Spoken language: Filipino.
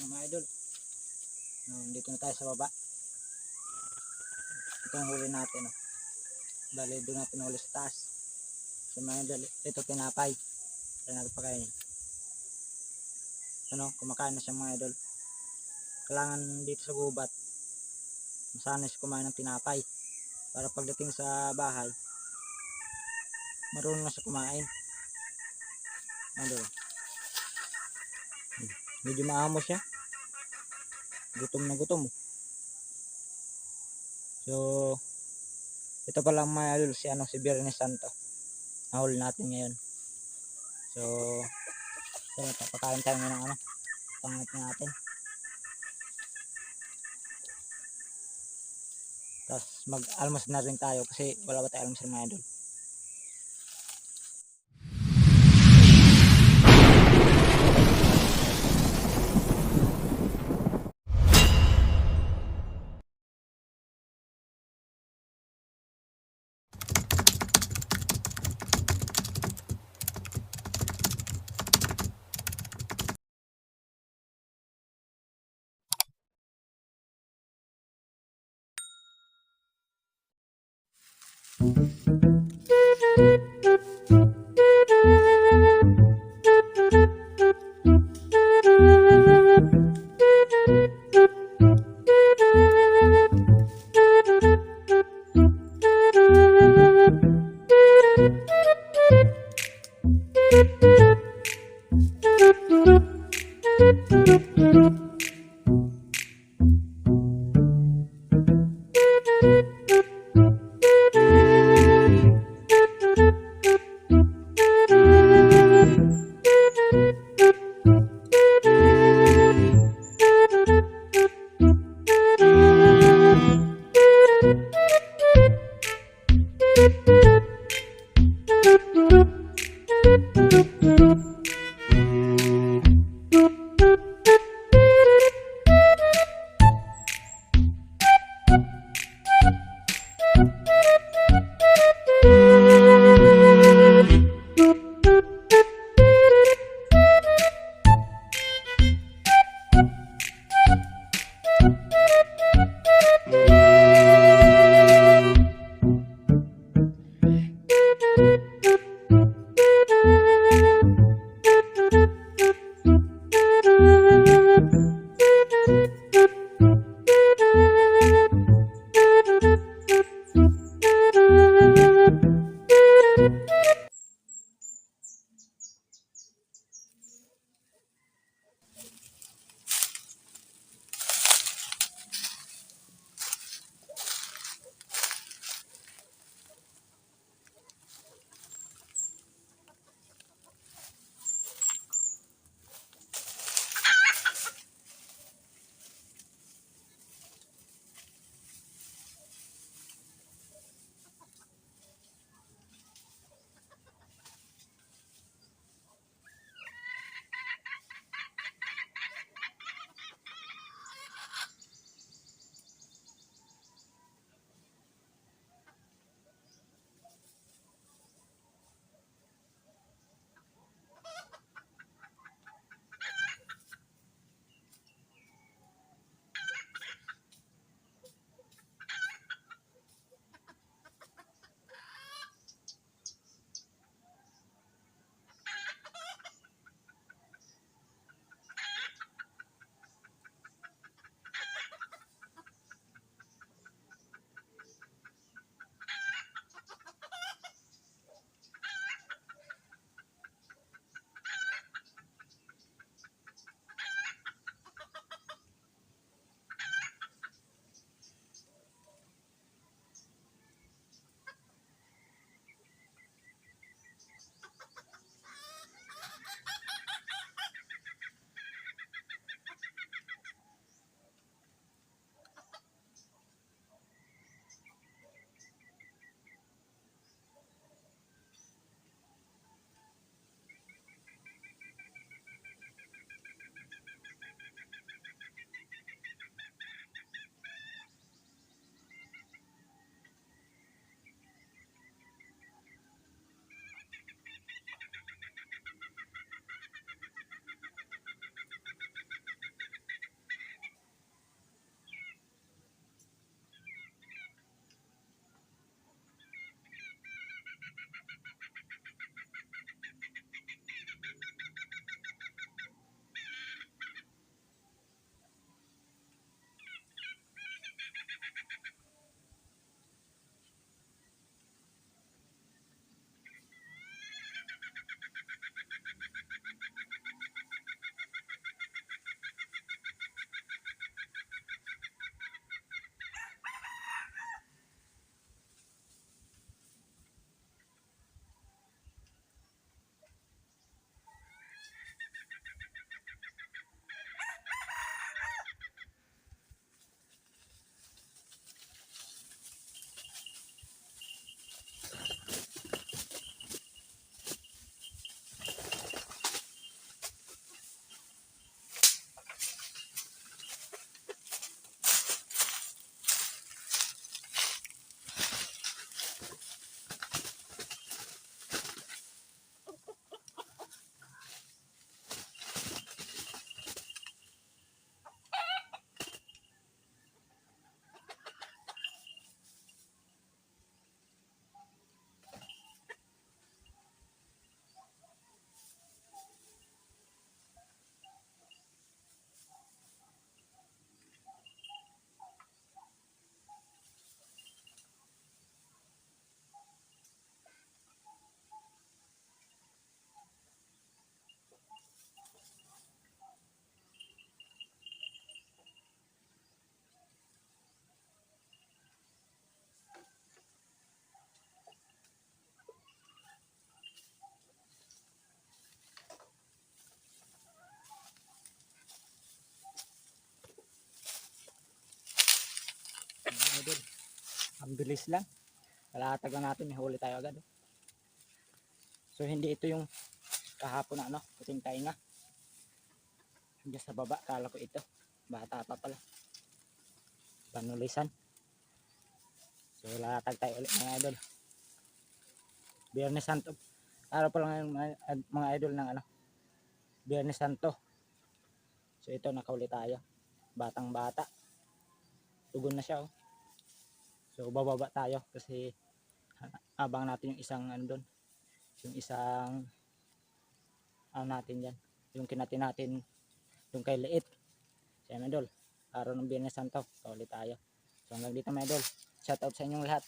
Yung mga idol. Um, dito na tayo sa baba. Ito ang huli natin. Oh. Bali, doon natin huli sa taas. So mga idol, ito tinapay. Kaya natin pakain. Ano, kumakain na siya mga idol. Kailangan dito sa gubat, masanay siya kumain ng tinapay. Para pagdating sa bahay, marunong na siya kumain. Ano Medyo maamo siya. Gutom na gutom. So, ito pa lang mga idol si ano si Bernie Santo. Nahuli natin ngayon. So, so papakain tayo ng ano, pangat natin. Tapos mag-almas na rin tayo kasi wala pa tayo almas mga idol. Thank you. Ang bilis lang. Kalatag lang natin, may huli tayo agad. So hindi ito yung kahapon na ano, puting tainga. Diyan sa baba, kala ko ito. Bata pa pala. Panulisan. So latag tayo ulit mga idol. Biyernes Santo. Araw pa lang mga, mga idol ng ano. Biyernes Santo. So ito nakauli tayo. Batang bata. Tugon na siya oh. So bababa tayo kasi abang natin yung isang ano doon. Yung isang ano natin yan. Yung kinati natin yung kay liit. So yan idol. Araw ng Biyernes Santo. Kauli tayo. So hanggang dito mga idol. Shoutout sa inyong lahat.